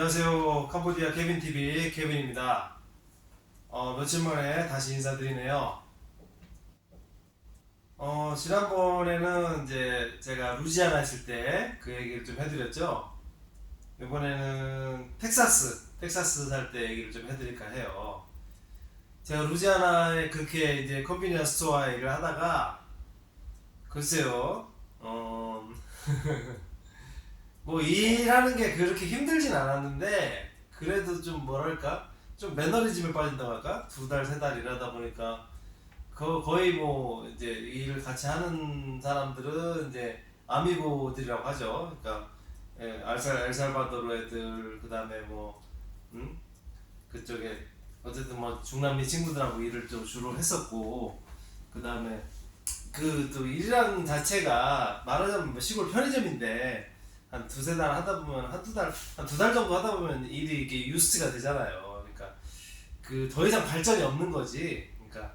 안녕하세요. 캄보디아 케빈 TV 케빈입니다. 어, 며칠 만에 다시 인사드리네요. 어, 지난번에는 이제 제가 루지아나 있을 때 그 얘기를 좀 해드렸죠. 이번에는 텍사스, 텍사스 살 때 얘기를 좀 해드릴까 해요. 제가 루지아나에 그렇게 이제 컨비니언스 스토어 일을 하다가 글쎄요, 어, 뭐 일하는 게 그렇게 힘들진 않았는데 그래도 좀 뭐랄까? 좀 매너리즘에 빠진다고 할까? 두 달 세 달 일하다 보니까 거, 거의 뭐 이제 일을 같이 하는 사람들은 이제 아미고들이라고 하죠. 그러니까 예, 알살 엘살바도르 애들 그 다음에 뭐 음? 그쪽에 어쨌든 뭐 중남미 친구들하고 일을 좀 주로 했었고 그 다음에 그 또 일이라는 자체가 말하자면 뭐 시골 편의점인데 한 두세 달 하다 보면 한두 달 한 두 달 정도 하다 보면 일이 이게 유스트가 되잖아요. 그러니까 그 더 이상 발전이 없는 거지. 그러니까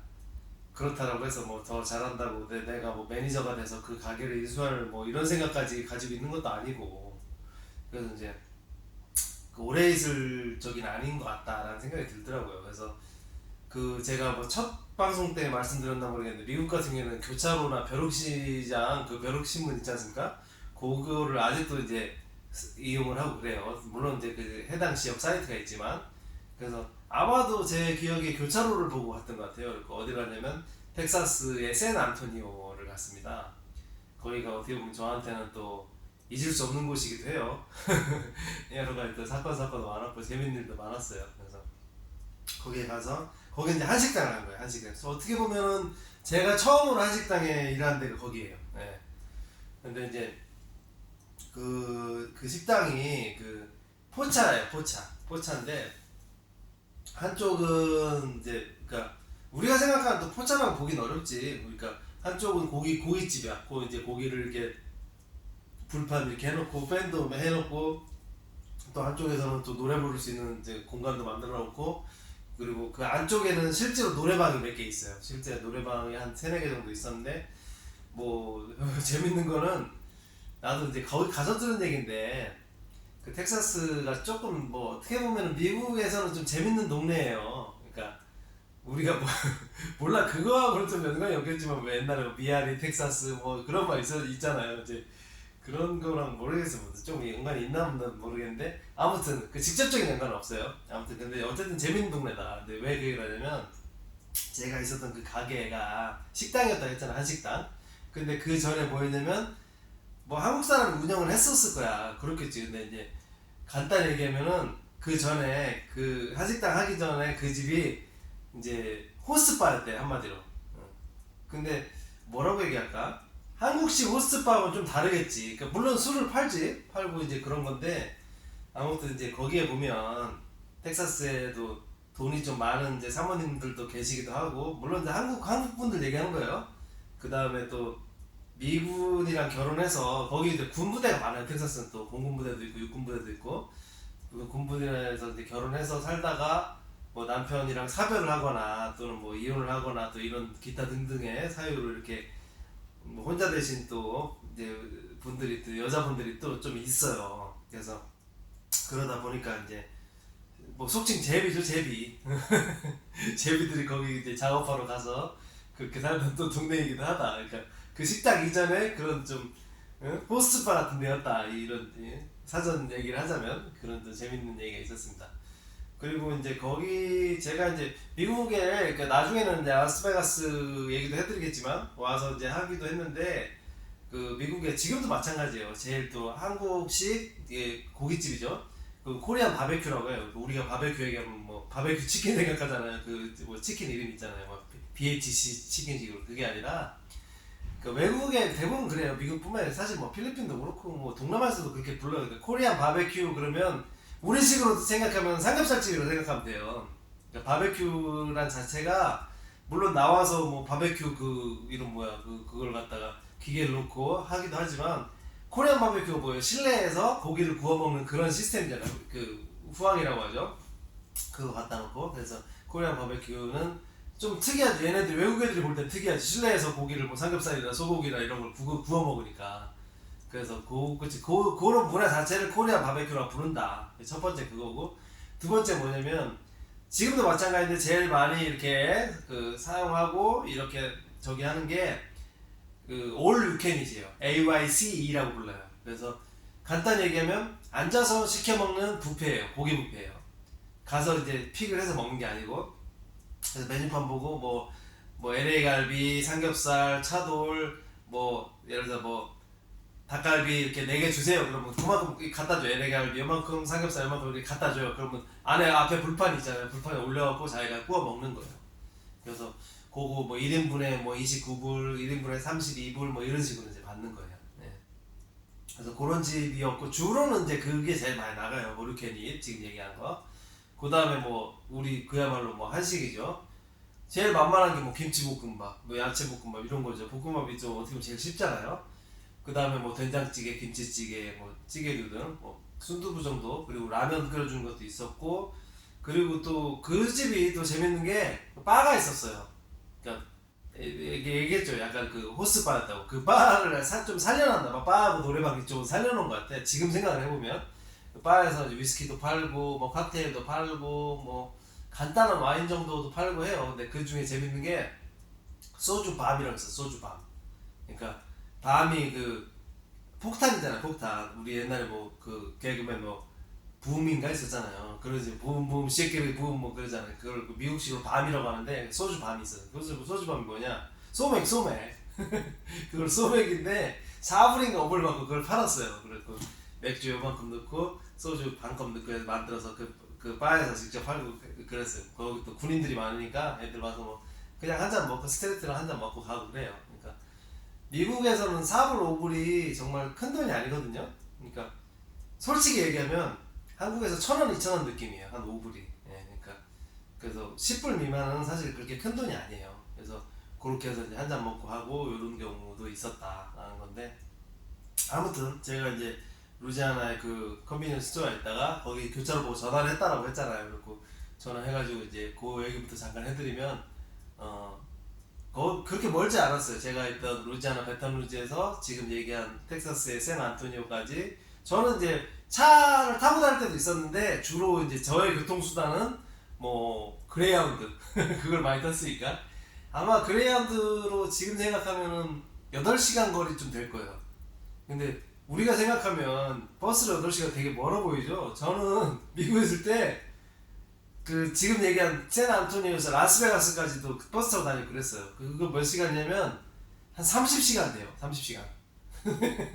그렇다라고 해서 뭐 더 잘한다고 내, 내가 뭐 매니저가 돼서 그 가게를 인수할 뭐 이런 생각까지 가지고 있는 것도 아니고 그래서 이제 그 오래 있을 적인 아닌 것 같다라는 생각이 들더라고요. 그래서 그 제가 뭐 첫 방송 때 말씀드렸나 모르겠는데 미국 같은 경우에는 교차로나 벼룩시장 그 벼룩신문 있지 않습니까? 그거를 아직도 이제 스- 이용을 하고 그래요. 물론 이제 그 해당 지역 사이트가 있지만 그래서 아마도 제 기억에 교차로를 보고 갔던 것 같아요. 그리고 어디 갔냐면 텍사스의 샌 안토니오를 갔습니다. 거기가 어떻게 보면 저한테는 또 잊을 수 없는 곳이기도 해요. 여러 가지 또 사건 사건도 많았고 재밌는 일도 많았어요. 그래서 거기에 가서 거기 이제 한식당을 한 거예요. 한식당. 그래서 어떻게 보면은 제가 처음으로 한식당에 일한 데가 거기예요. 네. 근데 이제 그, 그 식당이 그 포차예요, 포차. 포차인데 한쪽은 이제 그러니까 우리가 생각하는 또 포차라고 보긴 어렵지. 그러니까 한쪽은 고기 고깃집이야. 고 이제 고기를 이렇게 불판 이렇게 해놓고 팬도 해놓고 또 한쪽에서는 또 노래 부를 수 있는 이제 공간도 만들어 놓고 그리고 그 안쪽에는 실제로 노래방이 몇 개 있어요. 실제 노래방이 한 세네 개 정도 있었는데 뭐 재밌는 거는 나도 이제 거기 가서 들은 얘기인데 그 텍사스가 조금 뭐 어떻게 보면 미국에서는 좀 재밌는 동네예요. 그러니까 우리가 뭐 몰라 그거하고는 좀 연관이 없겠지만 뭐 옛날에 뭐 미아리 텍사스 뭐 그런 말 있어 있잖아요. 이제 그런 거랑 모르겠어요. 뭐좀 연관이 있나 없나 모르겠는데 아무튼 그 직접적인 연관은 없어요. 아무튼 근데 어쨌든 재밌는 동네다. 근데 왜 그 얘기를 하냐면 제가 있었던 그 가게가 식당이었다 했잖아 한식당. 근데 그 전에 뭐였냐면 뭐 한국 사람이 운영을 했었을 거야. 그렇겠지. 근데 이제 간단히 얘기하면은 그 전에 그 한식당 하기 전에 그 집이 이제 호스바였대 한마디로. 어. 근데 뭐라고 얘기할까? 한국식 호스바하고는 좀 다르겠지. 그러니까 물론 술을 팔지, 팔고 이제 그런 건데 아무튼 이제 거기에 보면 텍사스에도 돈이 좀 많은 이제 사모님들도 계시기도 하고 물론 이제 한국 한국 분들 얘기하는 거예요. 그 다음에 또 미군이랑 결혼해서 거기 이제 군부대가 많아요. 텍사스는 또 공군부대도 있고 육군부대도 있고 그 군부대에서 이제 결혼해서 살다가 뭐 남편이랑 사별을 하거나 또는 뭐 이혼을 하거나 또 이런 기타 등등의 사유로 이렇게 뭐 혼자 대신 또 이제 분들이 또 여자분들이 또 좀 있어요. 그래서 그러다 보니까 이제 뭐 속칭 제비죠 제비 제비들이 거기 이제 작업하러 가서 그렇게 살던 또 동네이기도 하다. 그러니까 그 식당 이전에 그런 좀 응? 호스트바 같은 데였다 이런 예, 사전 얘기를 하자면 그런 또 재밌는 얘기가 있었습니다. 그리고 이제 거기 제가 이제 미국에 그러니까 나중에는 이제 라스베가스 얘기도 해드리겠지만 와서 이제 하기도 했는데 그 미국에 지금도 마찬가지예요. 제일 또 한국식 예, 고깃집이죠. 그 코리안 바베큐라고 해요. 우리가 바베큐 얘기하면 뭐 바베큐 치킨 생각하잖아요. 그 뭐 치킨 이름 있잖아요. 뭐 BHC 치킨식으로 그게 아니라 그 외국에 대부분 그래요. 미국뿐만 아니라 사실 뭐 필리핀도 그렇고 뭐 동남아에서도 그렇게 불러요. 그 코리안 바베큐 그러면 우리식으로 생각하면 삼겹살집으로 생각하면 돼요. 그러니까 바베큐란 자체가 물론 나와서 뭐 바베큐 그 이름 뭐야 그 그걸 갖다가 기계를 놓고 하기도 하지만 코리안 바베큐가 뭐예요? 실내에서 고기를 구워 먹는 그런 시스템이잖아요. 그 후황이라고 하죠. 그거 갖다 놓고 그래서 코리안 바베큐는 좀 특이하지. 얘네들 외국 애들이 볼 때 특이하지. 실내에서 고기를 뭐 삼겹살이나 소고기나 이런 걸 구워, 구워 먹으니까 그래서 그 그치 그 그런 문화 자체를 코리안 바베큐라고 부른다. 첫 번째 그거고 두 번째 뭐냐면 지금도 마찬가지인데 제일 많이 이렇게 그 사용하고 이렇게 저기 하는 게그 all you can이지요. AYCE라고 불러요. 그래서 간단히 얘기하면 앉아서 시켜 먹는 뷔페예요. 고기 뷔페예요. 가서 이제 픽을 해서 먹는 게 아니고 그래서 메뉴판 보고 뭐, 뭐 LA 갈비, 삼겹살, 차돌, 뭐 예를 들어 뭐 닭갈비 이렇게 네 개 주세요. 그러면 그만큼 갖다 줘요. LA 갈비 요만큼 삼겹살 요만큼 이렇게 갖다 줘요. 그러면 안에 앞에 불판 있잖아요. 불판에 올려갖고 자기가 구워 먹는 거예요. 그래서 그거 뭐 1인분에 뭐 29불, 1인분에 32불 뭐 이런 식으로 이제 받는 거예요. 네. 그래서 그런 집이었고 주로는 이제 그게 제일 많이 나가요. 모르케니 지금 얘기한 거. 그 다음에 뭐 우리 그야말로 뭐 한식이죠. 제일 만만한 게 뭐 김치볶음밥, 뭐 야채볶음밥 이런 거죠. 볶음밥이 좀 어떻게 보면 제일 쉽잖아요. 그 다음에 뭐 된장찌개, 김치찌개, 뭐 찌개류 등, 뭐 순두부 정도 그리고 라면 끓여주는 것도 있었고 그리고 또 그 집이 또 재밌는 게 바가 있었어요. 그러니까 얘기했죠. 약간 그 호스 바였다고. 그 바를 사- 좀 살려놨나 봐. 바하고 노래방 이쪽은 살려놓은 것 같아. 지금 생각을 해보면 그 바에서 이제 위스키도 팔고 뭐 칵테일도 팔고 뭐 간단한 와인 정도도 팔고 해요. 근데 그 중에 재밌는 게 소주 밤이라고 있어. 소주 밤. 그러니까 밤이 그 폭탄이잖아. 폭탄. 우리 옛날에 뭐 그 개그맨 뭐 붐인가 있었잖아요. 그러지 붐붐 시끼리 붐뭐 그러잖아요. 그걸 그 미국식으로 밤이라고 하는데 소주 밤이 있어요. 그래서 소주 밤이 뭐냐? 소맥 소맥. 그걸 소맥인데 4불인가 5불 받고 그걸 팔았어요. 그래서 맥주 요만큼 넣고 소주 반컵 넣고 해서 만들어서 그, 그 바에서 직접 팔고 그- 그랬어요. 거기 또 군인들이 많으니까 애들 와서 뭐 그냥 한 잔 먹고 스트레이트로 한 잔 먹고 가고 그래요. 그러니까 미국에서는 4불 5불이 정말 큰 돈이 아니거든요. 그러니까 솔직히 얘기하면 한국에서 천 원, 이천 원 느낌이에요. 한 5불이. 예, 그러니까 그래서 10불 미만은 사실 그렇게 큰 돈이 아니에요. 그래서 그렇게 해서 한 잔 먹고 하고 이런 경우도 있었다라는 건데 아무튼 제가 이제 루지아나의 그 컨비니언스 스토어에 있다가 거기 교차로 보고 전화를 했다라고 했잖아요. 그리고 전화해가지고 이제 그 얘기부터 잠깐 해드리면 어 거, 그렇게 멀지 않았어요. 제가 있던 루지아나 베탄루지에서 지금 얘기한 텍사스의 샌 안토니오까지 저는 이제 차를 타고 다닐 때도 있었는데 주로 이제 저의 교통수단은 뭐 그레이하운드 그걸 많이 탔으니까 아마 그레이하운드로 지금 생각하면은 8시간 거리쯤 될 거예요. 근데 우리가 생각하면 버스로 8시간 되게 멀어 보이죠? 저는 미국에 있을 때 그 지금 얘기한 샌 안토니오에서 라스베가스까지도 그 버스 타고 다니고 그랬어요. 그거 몇 시간이냐면 한 30시간 돼요. 30시간.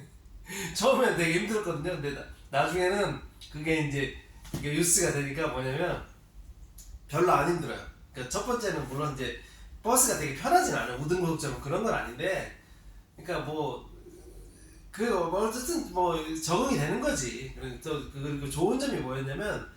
처음엔 되게 힘들었거든요. 근데 나, 나중에는 그게 이제 이게 뉴스가 되니까 뭐냐면 별로 안 힘들어요. 그러니까 첫 번째는 물론 이제 버스가 되게 편하진 않아요. 우등고속처럼 그런 건 아닌데, 그러니까 뭐, 그, 뭐 어쨌든 뭐 적응이 되는 거지. 또 그- 그리고 좋은 점이 뭐였냐면,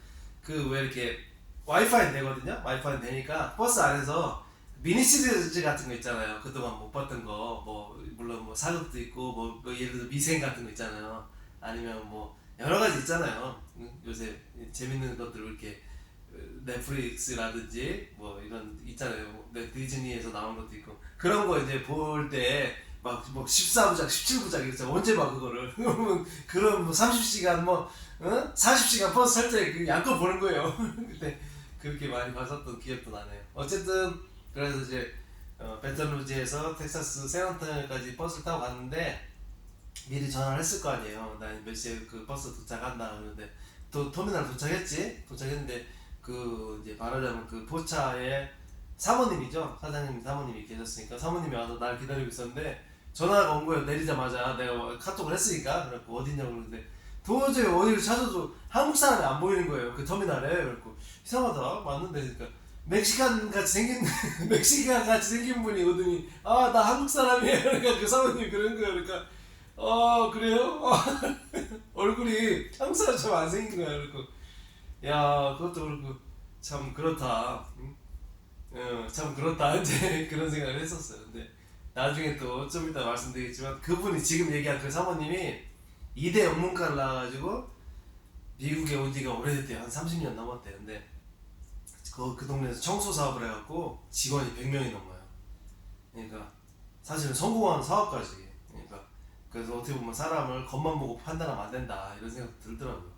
그 왜 이렇게 와이파이 되거든요? 와이파이 되니까 버스 안에서 미니 시리즈 같은 거 있잖아요. 그동안 못 봤던 거, 뭐, 물론 뭐 사극도 있고, 뭐, 뭐 예를 들어 미생 같은 거 있잖아요. 아니면 뭐, 여러 가지 있잖아요. 응? 요새 재밌는 것들 이렇게 어, 넷플릭스라든지 뭐 이런 있잖아요. 뭐 네, 디즈니에서 나온 것도 있고 그런 거 이제 볼 때 막 뭐 14부작, 17부작 이랬잖아. 언제 봐 그거를? 그러면 그런 뭐 30시간 뭐 어? 40시간 버스 탈때 그 양껏 보는 거예요. 그때 그렇게 많이 봤었던 기억도 나네요. 어쨌든 그래서 이제 어, 베턴루지에서 텍사스 샌안토니오까지 버스를 타고 갔는데 미리 전화를 했을 거 아니에요. 나 몇 시에 그 버스 도착한다 그러는데 또 터미널 도착했지. 도착했는데 그 이제 말하자면 그 포차에 사모님이죠. 사장님 사모님이 계셨으니까 사모님이 와서 날 기다리고 있었는데 전화가 온 거예요. 내리자마자 내가 카톡을 했으니까 그래갖고 어딨냐고 그러는데 도저히 어디를 찾아도 한국 사람이 안 보이는 거예요. 그 터미널에 그래갖고 이상하다 맞는데 그러니까 멕시칸 같이 생긴 멕시칸 같이 생긴 분이 오더니 아 나 한국 사람이에요. 그러니까 그 사모님이 그런 거예요. 그러니까 어 그래요? 얼굴이 한국 사람처럼 안 생긴 거야. 그리고 야 그것도 그렇고 참 그렇다. 응? 어, 참 그렇다. 이제 그런 생각을 했었어요. 근데 나중에 또 좀 이따 말씀드리겠지만 그분이 지금 얘기한 그 사모님이 이대 영문과를 나와가지고 미국에 온 지가 오래됐대요. 한 30년 넘었대요. 근데 그, 그 동네에서 청소 사업을 해갖고 직원이 100명이 넘어요. 그러니까 사실은 성공한 사업가지. 그러니까 그래서 어떻게 보면 사람을 겉만 보고 판단하면 안 된다 이런 생각 들더라고요.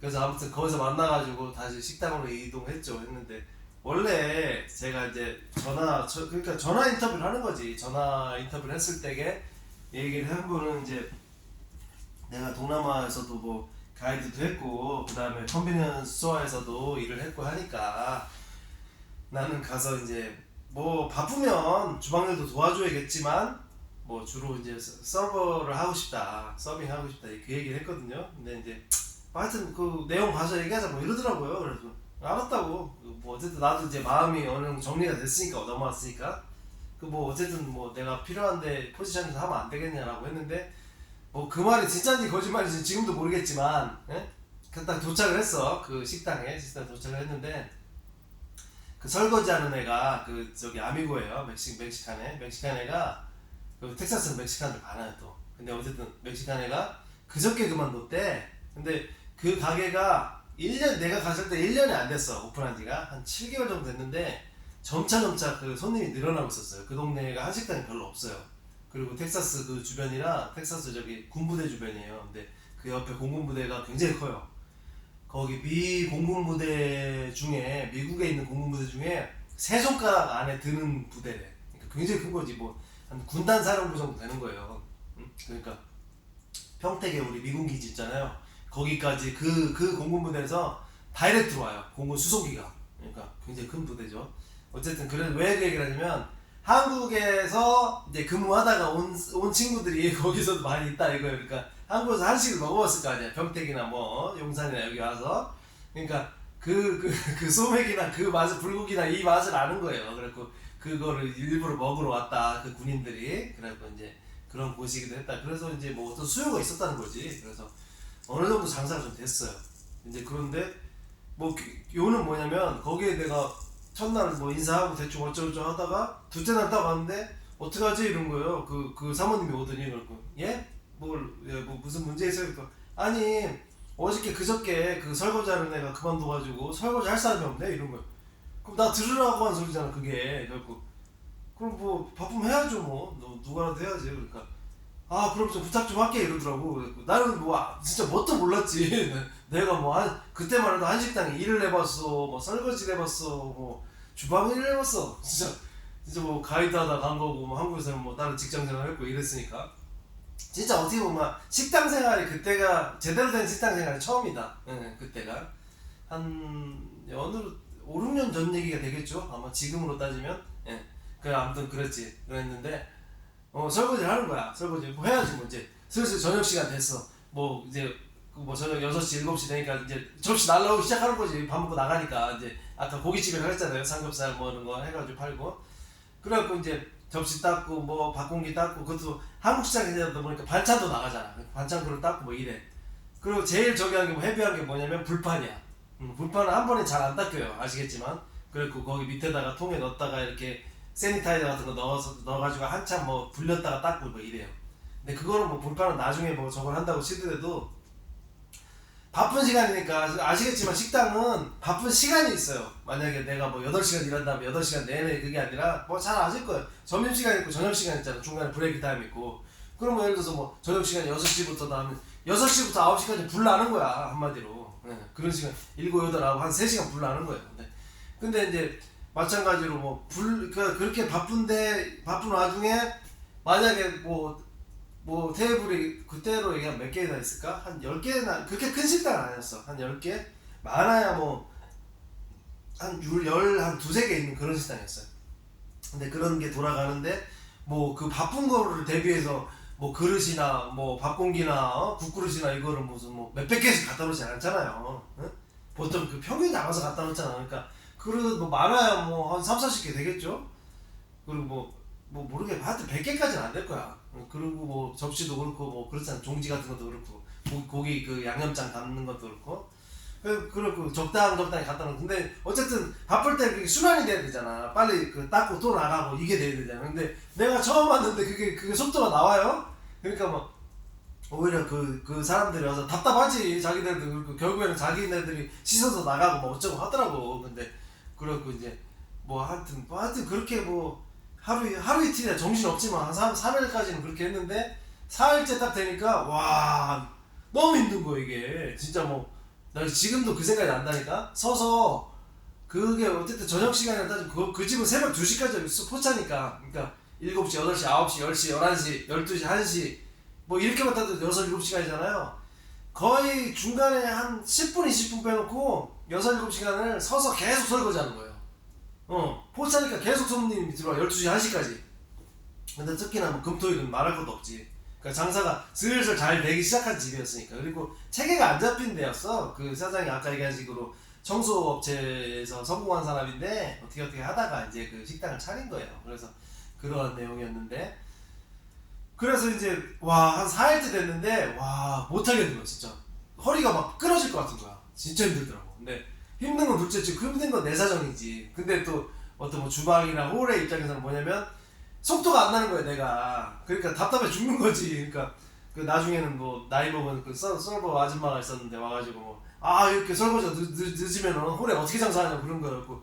그래서 아무튼 거기서 만나가지고 다시 식당으로 이동했죠 했는데 원래 제가 이제 전화 저, 그러니까 전화 인터뷰를 하는 거지. 전화 인터뷰를 했을 때게 얘기를 한 거는 이제 내가 동남아에서도 뭐 가이드도 했고 그 다음에 컨비니언스 스토어에서도 일을 했고 하니까 나는 가서 이제 뭐 바쁘면 주방일도 도와줘야겠지만 뭐 주로 이제 서- 서버를 하고 싶다 서빙 하고 싶다 그 얘기를 했거든요. 근데 이제 하여튼 그 내용 봐서 얘기하자 뭐 이러더라고요. 그래서 알았다고. 뭐 어쨌든 나도 이제 마음이 어느 정도 정리가 됐으니까 넘어왔으니까. 그 뭐 어쨌든 뭐 내가 필요한데 포지션에서 하면 안 되겠냐라고 했는데 뭐 그 말이 진짜인지 거짓말인지 지금도 모르겠지만 예? 그딱 도착을 했어. 그 식당에 식당 도착을 했는데 그 설거지하는 애가 그 저기 아미고예요. 멕시 멕시칸에. 멕시칸 애가 그 텍사스는 멕시칸들 많아요 또. 근데 어쨌든 멕시칸 애가 그저께 그만뒀대. 근데 그 가게가 1년 내가 갔을 때 1년이 안 됐어 오픈한 지가. 한 7개월 정도 됐는데 점차 점차 그 손님이 늘어나고 있었어요. 그 동네가 한식당이 별로 없어요. 그리고 텍사스 그 주변이라 텍사스 저기 군부대 주변이에요. 근데 그 옆에 공군부대가 굉장히 커요. 거기 미 공군부대 중에 미국에 있는 공군부대 중에 세 손가락 안에 드는 부대래. 그러니까 굉장히 큰 거지. 뭐 한 군단 사령부 정도 되는 거예요. 응? 그러니까 평택에 우리 미군 기지 있잖아요 거기까지 그, 그 공군 부대에서 다이렉트 와요. 공군 수송기가. 그러니까 굉장히 큰 부대죠. 어쨌든 그래서 왜그 얘기를 하냐면 한국에서 이제 근무하다가 온, 온 친구들이 거기서도 많이 있다 이거예요. 그러니까 한국에서 한식을 먹어봤을 거 아니야. 평택이나 뭐 용산이나 여기 와서. 그러니까 그, 그, 그 소맥이나 그 맛을 불고기나 이 맛을 아는 거예요. 그래갖고 그거를 일부러 먹으러 왔다 그 군인들이. 그래갖고 이제 그런 곳이기도 했다. 그래서 이제 뭐 어떤 수요가 있었다는 거지. 그래서 어느 정도 장사가 좀 됐어요. 이제 그런데 뭐 그- 요는 뭐냐면 거기에 내가 첫날 뭐 인사하고 대충 어쩌고저쩌고 하다가 둘째 날 딱 왔는데 어떡하지? 이런 거예요. 그, 그 사모님이 오더니 그러고 예? 뭘, 예, 뭐 무슨 문제 있어요? 그러니까 아니 어저께 그저께 그 설거지하는 애가 그만둬가지고 설거지 할 사람이 없네? 이런 거예요. 그럼 나 들으라고 한 소리잖아 그게. 그래갖고. 그럼 뭐 바쁘면 해야죠 뭐. 너, 누가라도 해야지. 그러니까 아 그럼 좀 부탁 좀 할게 이러더라고. 나는 뭐 아, 진짜 뭣도 몰랐지. 내가 뭐 한 그때만 해도 한식당에 일을 해봤어 뭐 설거지를 해봤어 뭐 주방 일을 해봤어. 진짜 진짜 뭐 가이드 하다 간 거고 뭐 한국에서는 뭐 다른 직장 생활 했고 이랬으니까. 진짜 어떻게 보면 식당 생활이 그때가 제대로 된 식당 생활이 처음이다. 예, 그때가. 한 어느 5, 6년 전 얘기가 되겠죠? 아마 지금으로 따지면? 예. 그 아무튼 그랬지. 그랬는데 어 설거지를 하는 거야. 설거지 뭐 해야지 뭐 이제. 슬슬 저녁 시간 됐어. 뭐 이제 그뭐 저녁 6시 7시 되니까 이제 접시 날라오기 시작하는 거지. 밥 먹고 나가니까 이제 아까 고깃집이라고 했잖아요. 삼겹살 뭐 이런 거 해가지고 팔고. 그래갖고 이제 접시 닦고 뭐 밥공기 닦고 그것도 한국 시장이다 보니까 반찬도 나가잖아. 반찬 그릇 닦고 뭐 이래. 그리고 제일 저기 한게 뭐 헤비한 게 뭐냐면 불판이야. 음, 불판은 한 번에 잘 안 닦여요. 아시겠지만. 그리고 거기 밑에다가 통에 넣었다가 이렇게 세니타이저 같은 거 넣어서 넣어가지고 한참 뭐 불렸다가 닦고 뭐 이래요 근데 그거는 뭐 불판은 나중에 뭐 저걸 한다고 치더라도 바쁜 시간이니까 아시겠지만 식당은 바쁜 시간이 있어요. 만약에 내가 뭐 8시간 일한다면 8시간 내내 그게 아니라 뭐 잘 아실 거예요. 점심시간 있고 저녁시간 있잖아. 중간에 브레이크 타임 있고. 그럼 뭐 예를 들어서 뭐 저녁시간 6시부터 나면 6시부터 9시까지 불 나는 거야. 한마디로. 예, 그런 시간 7, 8, 9, 한 3시간 불 나는 거예요. 근데, 근데 이제 마찬가지로 뭐 불, 그, 그렇게 바쁜데 바쁜 와중에 만약에 뭐뭐 테이블이 그때로 얘기하면 몇 개나 있을까? 한 10개나 그렇게 큰 식당은 아니었어. 한 10개? 많아야 뭐한 열, 한 두세 개 있는 그런 식당이었어요. 근데 그런 게 돌아가는데 뭐 그 바쁜 거를 대비해서 뭐 그릇이나 뭐 밥공기나 어? 국그릇이나 이거를 무슨 뭐 몇백 개씩 갖다 놓지 않잖아요. 응? 보통 그 평균 나가서 갖다 놓잖아. 그러니까 그릇 뭐 많아야 뭐 한 3, 40개 되겠죠? 그리고 뭐 뭐 모르게 하여튼 100개까지는 안 될 거야. 어, 그리고 뭐 접시도 그렇고 뭐 그렇잖아. 종지 같은 것도 그렇고 고기, 고기 그 양념장 담는 것도 그렇고 그 그렇고 적당 적당히 갖다 놓고 근데 어쨌든 바쁠 때 그게 순환이 돼야 되잖아. 빨리 그 닦고 또 나가고 이게 돼야 되잖아. 근데 내가 처음 왔는데 그게 그게 속도가 나와요? 그러니까 뭐 오히려 그, 그 사람들이 와서 답답하지 그렇고 결국에는 자기네들이 씻어서 나가고 뭐 어쩌고 하더라고 근데 그렇고 이제 뭐 하여튼 뭐 하여튼 그렇게 뭐 하루 하루 이틀이야 정신 없지만 한 3, 3일까지는 그렇게 했는데 4일째 딱 되니까 와 너무 힘든 거 이게. 진짜 뭐나 지금도 그 생각이 난다니까? 서서 그게 어쨌든 저녁 시간이라 따지면 그, 그 집은 새벽 2시까지 포차니까. 그러니까 7시, 8시, 9시, 10시, 11시, 12시, 1시. 뭐 이렇게만 따도 6, 7시간이잖아요 거의 중간에 한 10분, 20분 빼놓고 6, 7시간을 서서 계속 설거지 하는 거예요. 어 포차니까 계속 손님이 들어와 12시, 1시까지. 근데 특히나 뭐 금토일은 말할 것도 없지. 그러니까 장사가 슬슬 잘 되기 시작한 집이었으니까. 그리고 체계가 안 잡힌 데였어. 그 사장이 아까 얘기한 식으로 청소업체에서 성공한 사람인데 어떻게 어떻게 하다가 이제 그 식당을 차린 거예요. 그래서 그러한 내용이었는데 그래서 이제 와 한 4일째 됐는데 와 못하겠는 거야 진짜. 허리가 막 끊어질 것 같은 거야. 진짜 힘들더라고. 근데 힘든 건 둘째치 그 힘든 건 내 사정이지. 근데 또 어떤 뭐 주방이나 홀의 입장에서는 뭐냐면 속도가 안 나는 거야 내가. 그러니까 답답해 죽는 거지. 그러니까 그 나중에는 뭐 나이 먹은 그 서- 서버 아줌마가 있었는데 와가지고 뭐아 이렇게 설거지가 늦, 늦, 늦으면 홀에 어떻게 장사하냐 그런 거였고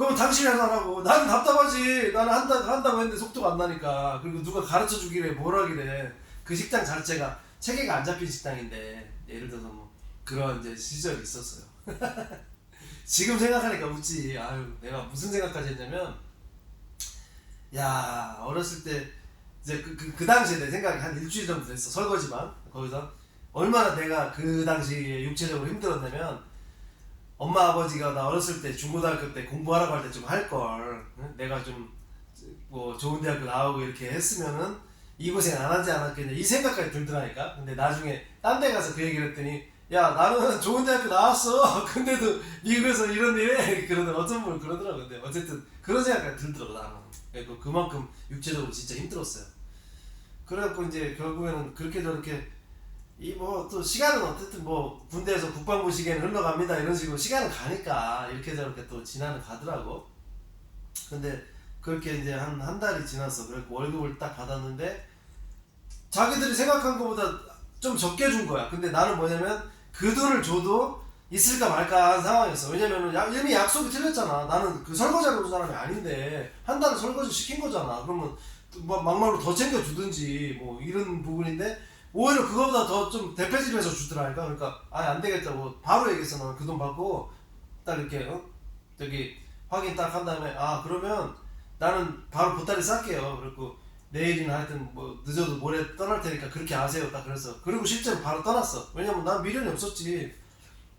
그럼 당신이 하라고. 나는 답답하지. 나는 한다, 한다고 했는데 속도가 안 나니까. 그리고 누가 가르쳐 주기래 뭘 하기래 그 식당 자체가 체계가 안 잡힌 식당인데. 예를 들어서 뭐 그런 이제 시절이 있었어요. 지금 생각하니까 웃지. 아유 내가 무슨 생각까지 했냐면 야 어렸을 때 이제 그, 그, 그 당시에 내 생각이 한 일주일 정도 됐어. 설거지만. 거기서 얼마나 내가 그 당시에 육체적으로 힘들었냐면 엄마 아버지가 나 어렸을 때 중고등학교 때 공부하라고 할 때 좀 할걸. 내가 좀 뭐 좋은 대학교 나오고 이렇게 했으면은 이 고생 안 하지 않았겠냐. 이 생각까지 들더라니까. 근데 나중에 딴 데 가서 그 얘기를 했더니 야 나는 좋은 대학교 나왔어. 근데도 미국에서 이런 일에 그러더 어떤 분은 그러더라고. 근데 어쨌든 그런 생각까지 들더라고 나는. 그만큼 육체적으로 진짜 힘들었어요. 그래갖고 이제 결국에는 그렇게 저렇게 이 뭐 또 시간은 어쨌든 뭐 군대에서 국방부 시계는 흘러갑니다. 이런 식으로 시간은 가니까 이렇게 저렇게 또 지나는 가더라고. 근데 그렇게 이제 한 한 달이 지났어. 그래갖고 월급을 딱 받았는데 자기들이 생각한 것보다 좀 적게 준 거야. 근데 나는 뭐냐면 그 돈을 줘도 있을까 말까 한 상황이었어. 왜냐면은 야- 이미 약속이 틀렸잖아. 나는 그 설거지하러 온 사람이 아닌데 한 달을 설거지 시킨 거잖아. 그러면 막말로 더 챙겨주든지 뭐 이런 부분인데 오히려 그거보다 더 좀 대패집에서 주더라니까? 그러니까 아예 안 되겠다고 바로 얘기했어. 나는 그 돈 받고 딱 이렇게 어? 저기 확인 딱 한 다음에 아 그러면 나는 바로 보따리 쌀게요. 그리고 내일이나 하여튼 뭐 늦어도 모레 떠날 테니까 그렇게 아세요. 딱 그랬어 그리고 실제로 바로 떠났어. 왜냐면 난 미련이 없었지.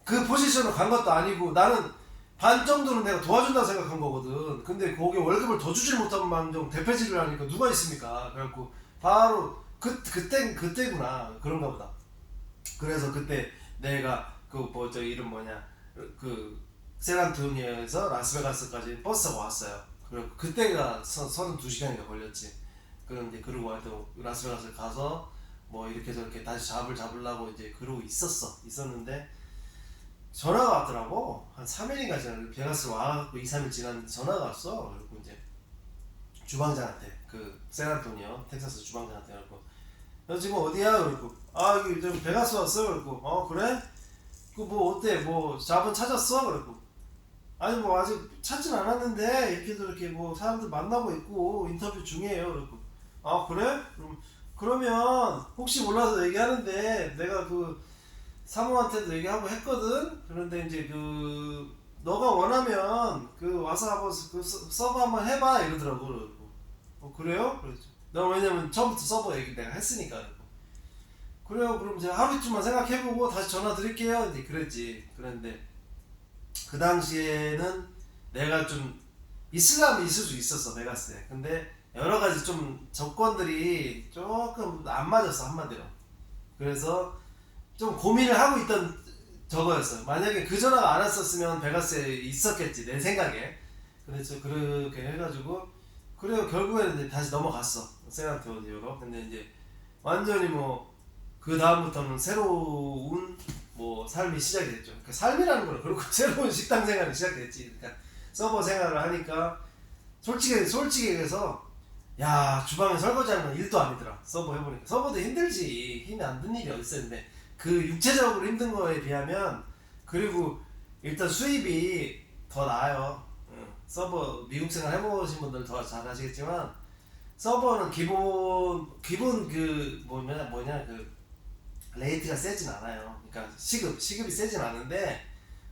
그 포지션으로 간 것도 아니고 나는 반 정도는 내가 도와준다고 생각한 거거든. 근데 거기 월급을 더 주질 못한 망정 대패질을 하니까 누가 있습니까? 그래갖고 바로 그 그때 그때구나. 그런가 보다. 그래서 그때 내가 그 뭐 저 이름 뭐냐 그 샌안토니오에서 라스베가스까지 버스가 왔어요. 그리고 그때가 32시간인가 걸렸지. 그런데 그러고 하여튼 라스베가스 가서 뭐 이렇게 저렇게 다시 잡을 잡으려고 이제 그러고 있었어. 있었는데 전화가 왔더라고. 한 3일인가 지났는데 베가스 와갖고 2, 3일 지났는데 전화가 왔어. 그리고 이제 주방장한테 그 샌안토니오 텍사스 주방장한테 그래갖고 너 지금 어디야? 그러고 아 여기 좀 베가스 왔어 그러고 어 그래? 그 뭐 어때? 뭐 잡은 찾았어? 그러고 아니 뭐 아직 찾진 않았는데 이렇게 저렇게 뭐 사람들 만나고 있고 인터뷰 중이에요 그러고 아 그래? 그럼 그러면 혹시 몰라서 얘기하는데 내가 그 사모한테도 얘기하고 했거든 그런데 이제 그 너가 원하면 그 와서 한번 그 서- 서버 한번 해봐 이러더라고 그러고 어 그래요? 그랬죠 나 왜냐면 처음부터 서버 얘기 내가 했으니까. 그러고. 그래요 그럼 제가 하루 이틀만 생각해보고 다시 전화 드릴게요. 이제 그랬지. 그랬는데 그 당시에는 내가 좀 있으려면 있을 수 있었어 베가스에 근데 여러 가지 좀 조건들이 조금 안 맞았어 한마디로. 그래서 좀 고민을 하고 있던 저거였어요. 만약에 그 전화가 안 왔었으면 베가스에 있었겠지 내 생각에. 저 그렇게 해가지고 그래요 결국에는 이제 다시 넘어갔어. 세나토니오로. 근데 이제 완전히 뭐 그 다음부터는 새로운 뭐 삶이 시작이 됐죠. 그러니까 삶이라는 걸 그렇고 새로운 식당 생활이 시작됐지. 그러니까 서버 생활을 하니까 솔직히 솔직히 얘기해서 야 주방에 설거지하는 건 일도 아니더라. 서버 해보니까. 서버도 힘들지. 힘이 안든 일이 어딨어. 근데 그 육체적으로 힘든 거에 비하면 그리고 일단 수입이 더 나아요. 응. 서버 미국 생활 해보신 분들 더 잘 아시겠지만 서버는 기본 기본 그 뭐냐 뭐냐 그 레이트가 세진 않아요. 그러니까 시급 시급이 세진 않은데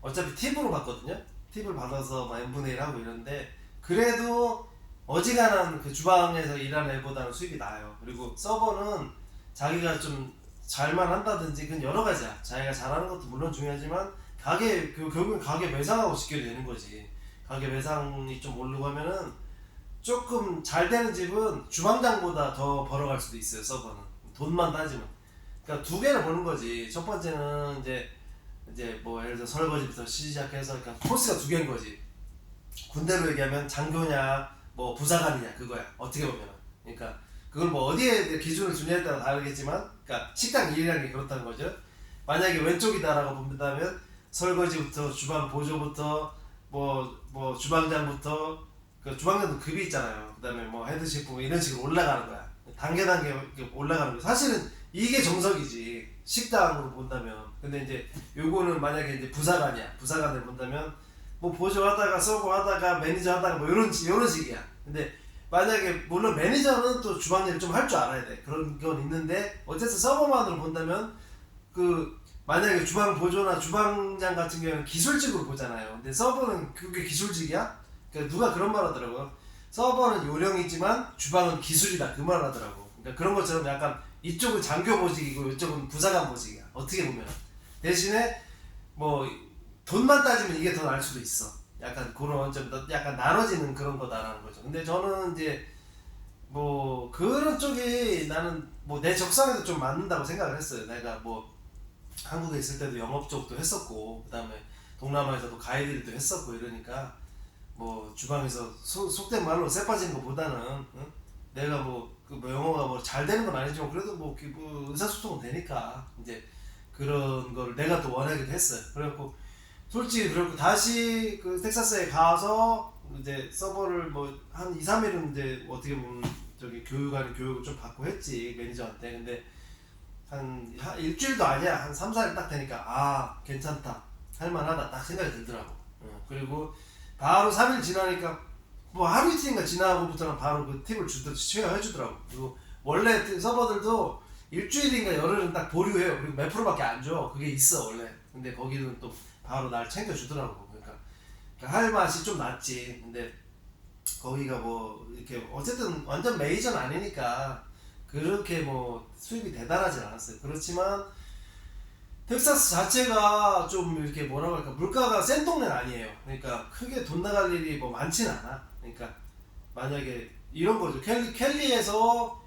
어차피 팁으로 받거든요. 팁을 받아서 뭐 n분의 1 하고 이런데 그래도 어지간한 그 주방에서 일하는 애보다는 수입이 나아요. 그리고 서버는 자기가 좀 잘만 한다든지 그건 여러 가지야. 자기가 잘하는 것도 물론 중요하지만 가게 그 결국엔 가게 매상하고 지켜야 되는 거지. 가게 매상이 좀 오르고 하면은 조금 잘 되는 집은 주방장보다 더 벌어갈 수도 있어요. 서버는 돈만 따지면. 그러니까 두 개를 보는 거지. 첫 번째는 이제 이제 뭐 예를 들어 설거지부터 시작해서 그러니까 코스가 두 개인 거지. 군대로 얘기하면 장교냐 뭐 부사관이냐 그거야. 어떻게 보면. 그러니까 그걸 뭐 어디에 기준을 두냐에 따라 다르겠지만 그러니까 식당 일이라는 게 그렇다는 거죠. 만약에 왼쪽이다라고 본다면 설거지부터 주방 보조부터 뭐 뭐 주방장부터 그 주방장도 급이 있잖아요. 그다음에 뭐 헤드 셰프 뭐 이런 식으로 올라가는 거야. 단계 단계 올라가는 거. 사실은 이게 정석이지 식당으로 본다면. 근데 이제 요거는 만약에 이제 부사관이야. 부사관을 본다면 뭐 보조하다가 서버하다가 매니저 하다가 뭐 이런 이런 식이야. 근데 만약에 물론 매니저는 또 주방 일을 좀 할 줄 알아야 돼. 그런 건 있는데 어쨌든 서버만으로 본다면 그 만약에 주방 보조나 주방장 같은 경우는 기술직으로 보잖아요. 근데 서버는 그게 기술직이야? 그러니까 누가 그런 말 하더라고요. 서버는 요령이지만 주방은 기술이다. 그 말 하더라고. 그러니까 그런 것처럼 약간 이쪽은 장교 보직이고 이쪽은 부사관 보직이야. 어떻게 보면. 대신에 뭐 돈만 따지면 이게 더 나을 수도 있어. 약간 그런 좀 더- 약간 나눠지는 그런 거다라는 거죠. 근데 저는 이제 뭐 그런 쪽이 나는 뭐 내 적성에도 좀 맞는다고 생각을 했어요. 내가 뭐 한국에 있을 때도 영업 쪽도 했었고 그다음에 동남아에서도 가이드 일도 했었고 이러니까 뭐 주방에서 소- 속된 말로 쎄 빠지는 것보다는 응? 내가 뭐, 그 뭐 영어가 뭐 잘 되는 건 아니지만 그래도 뭐, 그뭐 의사소통은 되니까 이제 그런 걸 내가 또 원하기도 했어요. 그래갖고 솔직히 그리고 다시 그 텍사스에 가서 이제 서버를 뭐 한 2, 3일은 이제 어떻게 보면 저기 교육하는 교육을 좀 받고 했지 매니저한테 근데 한, 한 일주일도 아니야. 한 3, 4일 딱 되니까 아 괜찮다. 할만하다. 딱 생각이 들더라고. 어, 그리고 바로 3일 지나니까 뭐 하루 이틀인가 지나고부터는 바로 그 팁을 주듯이 취해해 주더라고. 그리고 원래 서버들도 일주일인가 열흘은 딱 보류해요. 그리고 몇 프로밖에 안 줘. 그게 있어 원래. 근데 거기는 또 바로 날 챙겨주더라고. 그러니까, 그러니까 할 맛이 좀 낫지. 근데 거기가 뭐 이렇게 어쨌든 완전 메이저는 아니니까 그렇게 뭐 수입이 대단하진 않았어요. 그렇지만 텍사스 자체가 좀 이렇게 뭐라고 할까 물가가 센 동네는 아니에요. 그러니까 크게 돈 나갈 일이 뭐 많지는 않아. 그러니까 만약에 이런 거죠. 켈리 켈리에서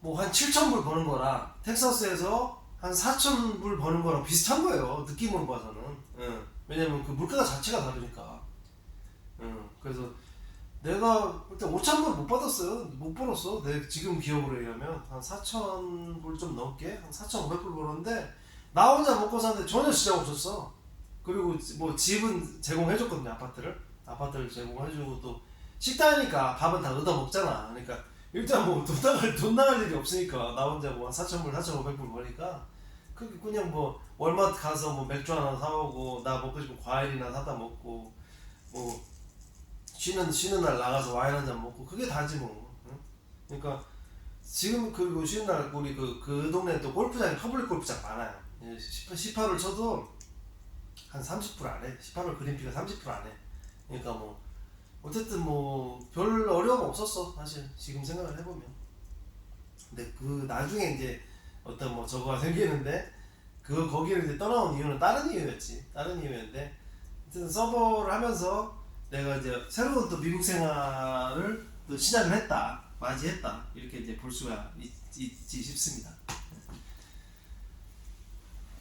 뭐 한 7천 불 버는 거랑 텍사스에서 한 4천 불 버는 거랑 비슷한 거예요. 느낌으로 봐서는. 응. 왜냐면 그 물가가 자체가 다르니까. 응. 그래서 내가 그때 5천 불 못 받았어요. 못 벌었어. 내 지금 기억으로 얘기하면 한 4천 불 좀 넘게 한 4,500불 벌었는데 나 혼자 먹고 사는데 전혀 지장 없었어. 그리고 뭐 집은 제공해줬거든요 아파트를 아파트를 제공해주고 또 식당이니까 밥은 다 얻어 먹잖아. 그러니까 일단 뭐돈 나갈 돈 나갈 일이 없으니까 나 혼자 뭐 4천 불 4,500불 버니까 그 그냥 뭐 월마트 가서 뭐 맥주 하나 사오고 나 먹고 싶은 과일이나 사다 먹고 뭐 쉬는 쉬는 날 나가서 와인 한 잔 먹고 그게 다지 뭐. 응? 그러니까 지금 그 쉬는 날 우리 그그 동네 또 골프장이 퍼블릭 골프장 많아요. 18을 쳐도 한 30% 안 해. 18홀 그린피가 30% 안 해. 그러니까 뭐 어쨌든 뭐 별 어려움 없었어 사실 지금 생각을 해보면. 근데 그 나중에 이제 어떤 뭐 저거가 생기는데 그 거기를 이제 떠나온 이유는 다른 이유였지. 다른 이유였는데 어쨌든 서버를 하면서 내가 이제 새로운 또 미국 생활을 또 시작을 했다 맞이했다 이렇게 이제 볼 수가 있, 있지 싶습니다.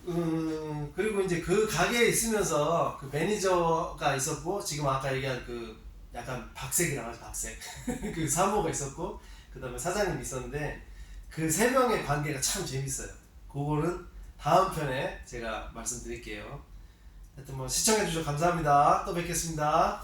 음 그리고 이제 그 가게에 있으면서 그 매니저가 있었고 지금 아까 얘기한 그 약간 박색이라고 하죠 박색 그 사모가 있었고 그 다음에 사장님이 있었는데 그 세 명의 관계가 참 재밌어요. 그거는 다음 편에 제가 말씀드릴게요. 하여튼 뭐 시청해주셔서 감사합니다. 또 뵙겠습니다.